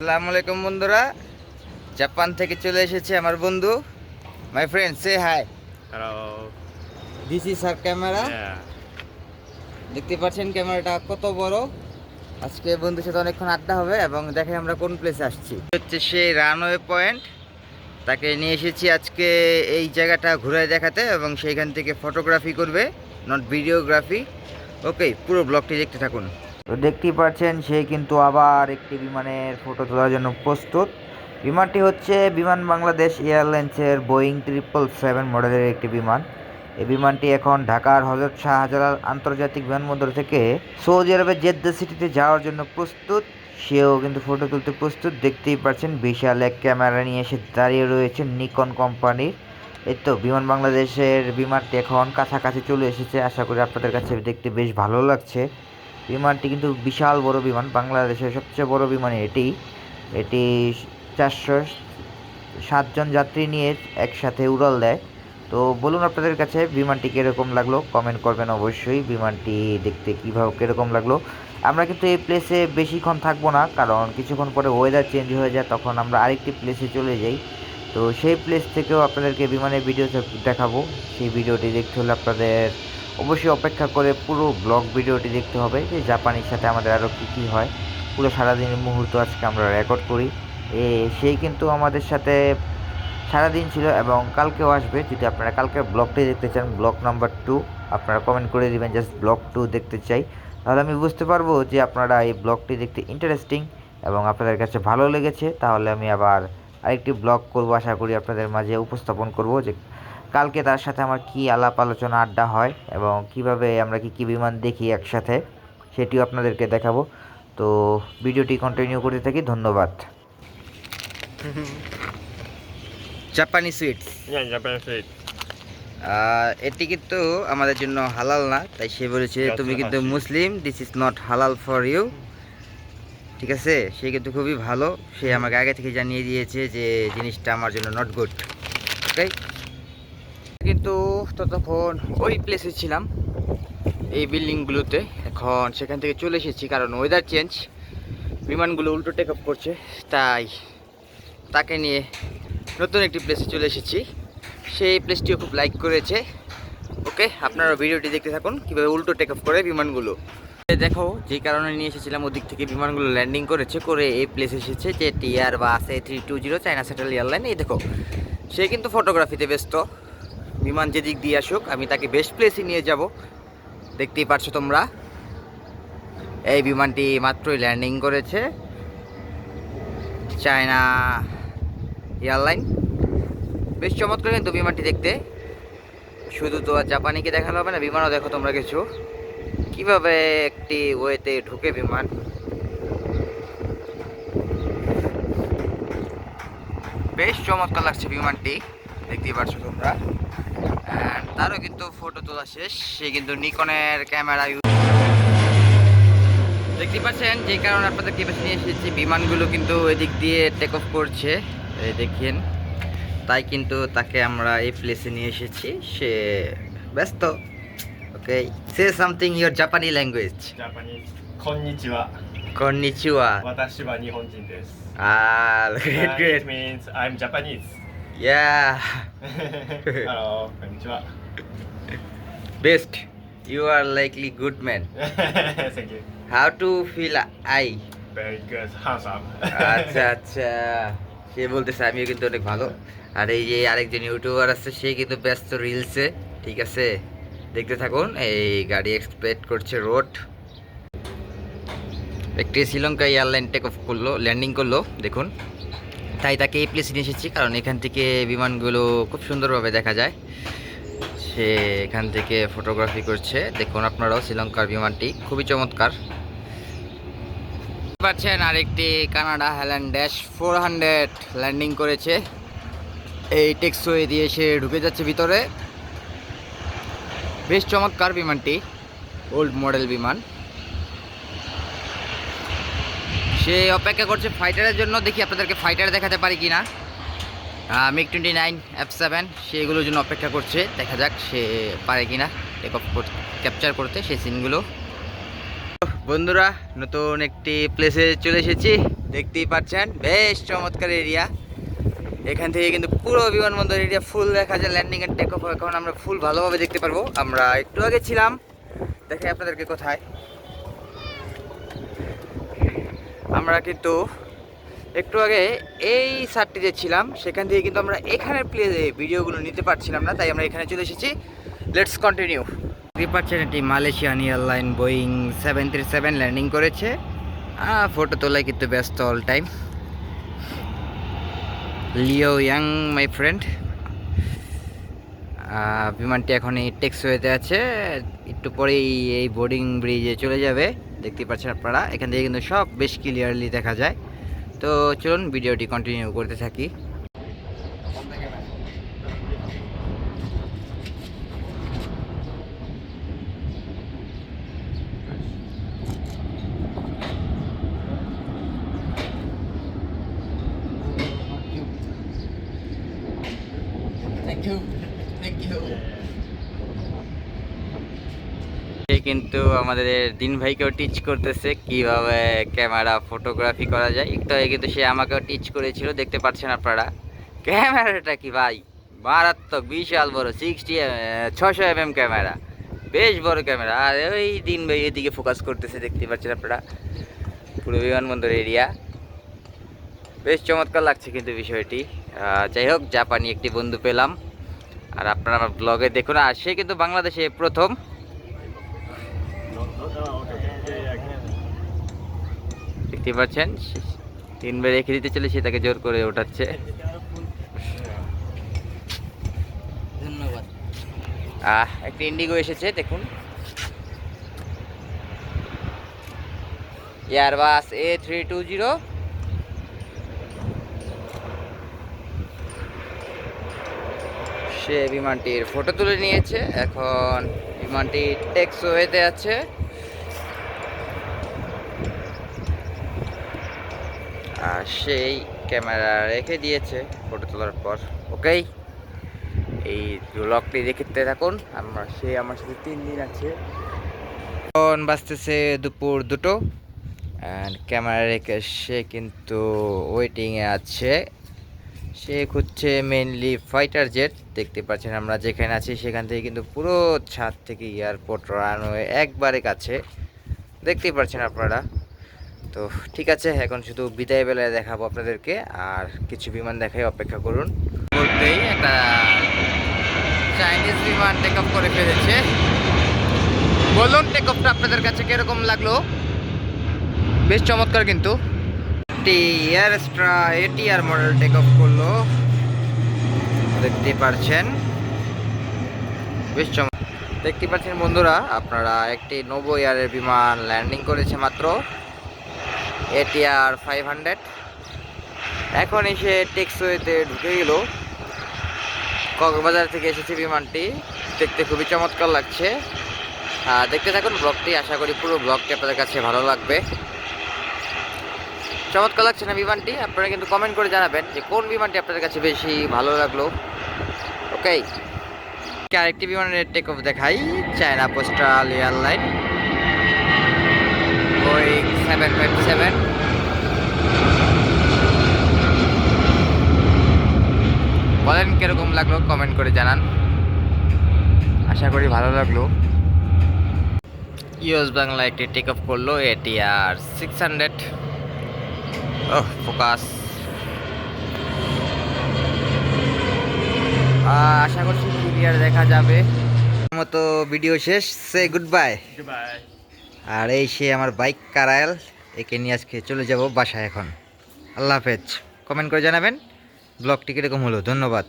আসসালামু আলাইকুম বন্ধুরা। জাপান থেকে চলে এসেছে আমার বন্ধু। My friend say hi. This is our camera দেখতে পাচ্ছেন ক্যামেরাটা কত বড়। আজকে বন্ধুর সাথে অনেকক্ষণ আড্ডা হবে এবং দেখে আমরা কোন প্লেসে আসছি। হচ্ছে সেই রানওয়ে পয়েন্ট তাকে নিয়ে এসেছি আজকে এই জায়গাটা ঘুরে দেখাতে এবং সেইখান থেকে ফটোগ্রাফি করবে নট ভিডিওগ্রাফি ওকে পুরো ব্লগটি দেখতে থাকুন। তো দেখতেই পাচ্ছেন, সে কিন্তু আবার একটি বিমানের ফটো তোলার জন্য প্রস্তুত। বিমানটি হচ্ছে বিমান বাংলাদেশ এয়ারলাইন্সের বোয়িং ট্রিপল সেভেন মডেলের একটি বিমান। এই বিমানটি এখন ঢাকার হজরত শাহজালাল আন্তর্জাতিক বিমানবন্দর থেকে সৌদি আরবের জেদ্দা সিটিতে যাওয়ার জন্য প্রস্তুত। সেও কিন্তু ফটো তুলতে প্রস্তুত। দেখতেই পাচ্ছেন, বিশাল এক ক্যামেরা নিয়ে এসে দাঁড়িয়ে রয়েছে নিকন কোম্পানির। এই তো বিমান বাংলাদেশের বিমানটি এখন কাছাকাছি চলে এসেছে। আশা করি আপনাদের কাছে দেখতে বেশ ভালো লাগছে। বিমানটি কিন্তু বিশাল বড় বিমান, বাংলাদেশের সবচেয়ে বড় বিমান এটি। এটি চারশো সাতজন যাত্রী নিয়ে একসাথে উড়াল দেয়। তো বলুন আপনাদের কাছে বিমানটি কীরকম লাগল? কমেন্ট করবেন অবশ্যই বিমানটি দেখতে কীভাবে কীরকম লাগল। আমরা কিন্তু এই প্লেসে বেশিক্ষণ থাকব না, কারণ কিছুক্ষণ পরে ওয়েদার চেঞ্জ হয়ে যায়, তখন আমরা আরেকটি প্লেসে চলে যাই। তো সেই প্লেস থেকেও আপনাদেরকে বিমানের ভিডিও দেখাবো। সেই ভিডিওটি দেখতে হলে আপনাদের অবশ্যই অপেক্ষা করে পুরো ব্লগ ভিডিওটি দেখতে হবে যে জাপানির সাথে আমাদের আরও কী কী হয়। পুরো সারাদিনের মুহূর্ত আজকে আমরা রেকর্ড করি। এ, সেই কিন্তু আমাদের সাথে সারাদিন ছিল এবং কালকেও আসবে। যদি আপনারা কালকের ব্লগটি দেখতে চান ব্লগ নাম্বার টু আপনারা কমেন্ট করে দিবেন জাস্ট ব্লগ টু দেখতে চাই। তাহলে আমি বুঝতে পারব যে আপনারা এই ব্লগটি দেখতে ইন্টারেস্টিং এবং আপনাদের কাছে ভালো লেগেছে। তাহলে আমি আবার আরেকটি ব্লগ করব, আশা করি আপনাদের মাঝে উপস্থাপন করব যে কালকে তার সাথে আমার কি আলাপ আলোচনা আড্ডা হয় এবং কীভাবে আমরা কি কি বিমান দেখি একসাথে সেটিও আপনাদেরকে দেখাবো। তো ভিডিওটি কন্টিনিউ করতে থাকি ধন্যবাদ। জাপানি সুইটস। Yeah, Japan food. এটি কিন্তু আমাদের জন্য হালাল না তাই সে বলেছে তুমি কিন্তু মুসলিম দিস ইজ নট হালাল ফর ইউ ঠিক আছে? সে কিন্তু খুবই ভালো। সে আমাকে আগে থেকে জানিয়ে দিয়েছে যে জিনিসটা আমার জন্য নট গুড ওকে কিন্তু ততক্ষণ ওই প্লেসে ছিলাম, এই বিল্ডিংগুলোতে এখন সেখান থেকে চলে এসেছি, কারণ ওয়েদার চেঞ্জ বিমানগুলো উল্টো টেক আপ করছে, তাই তাকে নিয়ে নতুন একটি প্লেসে চলে এসেছি। সেই প্লেসটিও খুব লাইক করেছে। ওকে, আপনারা ভিডিওটি দেখতে থাকুন, কীভাবে উল্টো টেক আপ করে বিমানগুলো। দেখো, যে কারণে নিয়ে এসেছিলাম, ওদিক থেকে বিমানগুলো ল্যান্ডিং করেছে, করে এই প্লেস এসেছে, যে টিআর বা আছে three two zero China central airline এই দেখো, সে কিন্তু ফটোগ্রাফিতে ব্যস্ত। বিমান যেদিক দিয়ে আসুক, আমি তাকে বেস্ট প্লেসে নিয়ে যাব। দেখতেই পারছ তোমরা? এই বিমানটি মাত্রই ল্যান্ডিং করেছে। চায়না এয়ারলাইন বেশ চমৎকার কিন্তু বিমানটি দেখতে। শুধু তো আর জাপানিকে দেখানো হবে না, বিমানও দেখো তোমরা কিছু। কীভাবে একটি ওয়েতে ঢুকে বিমান? বেশ চমৎকার লাগছে বিমানটি। দেখতেই পাচ্ছ তোমরা। তারও কিন্তু ফটো তোলা শেষ। সে কিন্তু নিকনের ক্যামেরা ইউজ দেখতে পাচ্ছেন যে কারণে আপনাদের বেছে নিয়ে এসেছি। বিমানগুলো কিন্তু এদিক দিয়ে টেক অফ করছে। এই দেখেন তাই কিন্তু তাকে আমরা এই প্লেসে নিয়ে এসেছি। সে ব্যস্ত। ওকে সে সামথিং ইউর জাপানি ল্যাঙ্গুয়েজ জাপানি কননিচিওয়া কননিচিওয়া great great I am Japanese Yeah. Hello, konnichiwa. Best. You are likely good man. Thank you. How to feel I? Very good, handsome. আচ্ছা আচ্ছা সে বলতেছে আমিও কিন্তু অনেক ভালো আর এই যে আরেকজন ইউটিউবার আছে সে কিন্তু ব্যস্ত রিলসে ঠিক আছে দেখতে থাকুন এই গাড়ি এক্সপেক্ট করছে রোড একটি শ্রীলঙ্কা এয়ারলাইন টেক অফ করল ল্যান্ডিং করল দেখুন তাই তাকে এই প্লেসে নিয়ে এসেছি, কারণ এখান থেকে বিমানগুলো খুব সুন্দরভাবে দেখা যায়। সে এখান থেকে ফটোগ্রাফি করছে। দেখুন আপনারাও শ্রীলঙ্কার বিমানটি, খুবই চমৎকার। পাচ্ছেন আরেকটি কানাডা হ্যাল্যান্ড ড্যাশ ফোর হান্ড্রেড ল্যান্ডিং করেছে। এই টেক্সওয়ে দিয়ে সে ঢুকে যাচ্ছে ভিতরে। বেশ চমৎকার বিমানটি ওল্ড মডেল বিমান। সে অপেক্ষা করছে ফাইটারের জন্য। দেখি আপনাদেরকে ফাইটার দেখাতে পারি কি না MiG twenty nine F seven সেগুলোর জন্য অপেক্ষা করছে। দেখা যাক সে পারে কি না টেক অফ ক্যাপচার করতে সেই সিনগুলো বন্ধুরা, নতুন একটি প্লেসে চলে এসেছি। দেখতেই পাচ্ছেন, বেশ চমৎকার এরিয়া এখান থেকে কিন্তু পুরো বিমানবন্দর এরিয়া ফুল দেখা যায়। ল্যান্ডিং এন্ড টেক অফ এখন আমরা ফুল ভালোভাবে দেখতে পারব। আমরা একটু আগে ছিলাম। দেখে আপনাদেরকে কোথায়। আমরা কিন্তু একটু আগে এই সারটিতে ছিলাম, সেখান থেকে কিন্তু আমরা এখানের প্লে ভিডিওগুলো নিতে পারছিলাম না, তাই আমরা এখানে চলে এসেছি। লেটস কন্টিনিউ পাচ্ছেন এটি Malaysian airline Boeing seven three seven landing করেছে। ফটো তোলায় কিন্তু ব্যস্ত all time Leo Young my friend বিমানটি এখন এই টেক্সওয়েতে আছে। একটু পরেই এই বোর্ডিং ব্রিজে চলে যাবে। দেখতে পাচ্ছেন আপনারা। এখান থেকে কিন্তু সব বেশ ক্লিয়ারলি দেখা যায়। তো চলুন, ভিডিওটি কন্টিনিউ করতে থাকি থ্যাংক ইউ থ্যাংক ইউ সে কিন্তু আমাদের দিন ভাইকেও টিচ করতেছে কীভাবে ক্যামেরা ফটোগ্রাফি করা যায়। একটু আগে কিন্তু সে আমাকেও টিচ করেছিল, দেখতে পাচ্ছেন আপনারা। ক্যামেরাটা কি ভাই? মারাত্মক, বিশাল বড় সিক্সটি ছশো এম এম ক্যামেরা বেশ বড় ক্যামেরা আর ওই দিন ভাই এদিকে ফোকাস করতেছে, দেখতে পাচ্ছেন আপনারা। পুরো বিমানবন্দর এরিয়া বেশ চমৎকার লাগছে কিন্তু বিষয়টি। যাই হোক, জাপানি একটি বন্ধু পেলাম। আর আপনারা ব্লগে দেখুন। আর সে কিন্তু বাংলাদেশে প্রথম। দেখতে পাচ্ছেন তিনবার রেখে দিতে চলে সে তাকে জোর করে ওঠাচ্ছে। ধন্যবাদ। আহ একটা ইন্ডিগো এসেছে দেখুন। Airbus A three two zero সে বিমানটির ফটো তুলে নিয়েছে এখন বিমানটি টেক্সওয়েতে আছে। সেই ক্যামেরা রেখে দিয়েছে ফটো তোলার পর। ওকেই এই ব্লগটি দেখতে থাকুন। আমরা সে আমার সাথে তিন দিন আছে। এখন বাঁচতেছে দুপুর দুটো। অ্যান্ড ক্যামেরা রেখে সে কিন্তু ওয়েটিংয়ে আছে। সে খুঁজছে মেনলি ফাইটার জেট দেখতে পাচ্ছেন আমরা যেখানে আছি, সেখান থেকে কিন্তু পুরো ছাদ থেকে এয়ারপোর্ট রানওয়ে একবারে কাছে। দেখতেই পাচ্ছেন আপনারা। তো ঠিক আছে, এখন শুধু বিদায় বেলায় দেখাবো আপনাদেরকে, আর কিছু বিমান দেখাই অপেক্ষা করুন। বলতেই একটা চাইনিজ বিমান টেক অফ করে ফেলেছে। বলুন টেক অফটা আপনাদের কাছে কীরকম লাগল? বেশ চমৎকার কিন্তু। একটি এয়ারস্ট্রা এটিআর মডেল টেক অফ করল। দেখতে পারছেন। বেশ চমৎকার দেখতে পাচ্ছেন বন্ধুরা, আপনারা একটি নবো এয়ারের বিমান ল্যান্ডিং করেছে মাত্র। এটিআর ফাইভ হান্ড্রেড এখন এসে টেক্সওয়েতে ঢুকে গেল। কক্সবাজার থেকে এসেছে বিমানটি। দেখতে খুবই চমৎকার লাগছে। আর দেখতে থাকুন ব্লগটি। আশা করি পুরো ব্লগটি আপনাদের কাছে ভালো লাগবে। চমৎকার লাগছে না বিমানটি? আপনারা কিন্তু কমেন্ট করে জানাবেন যে কোন বিমানটি আপনাদের কাছে বেশি ভালো লাগল। ওকে আরেকটি বিমানের টেক অফ দেখাই। China postal airline Boeing seven five seven বলেন কীরকম লাগল কমেন্ট করে জানান। আশা করি ভালো লাগল। ইউএস বাংলা একটি টেক অফ করল এটি আর সিক্স হান্ড্রেড ফোকাস। আশা করছি ক্লিয়ার দেখা যাবে। মতো ভিডিও শেষ সে গুড বাই. আর এই সে আমার বাইক কারায়াল, একে নিয়ে আজকে চলে যাব বাসায় এখন। আল্লাহ হাফেজ। কমেন্ট করে জানাবেন। ব্লগটি কীরকম হলো। ধন্যবাদ।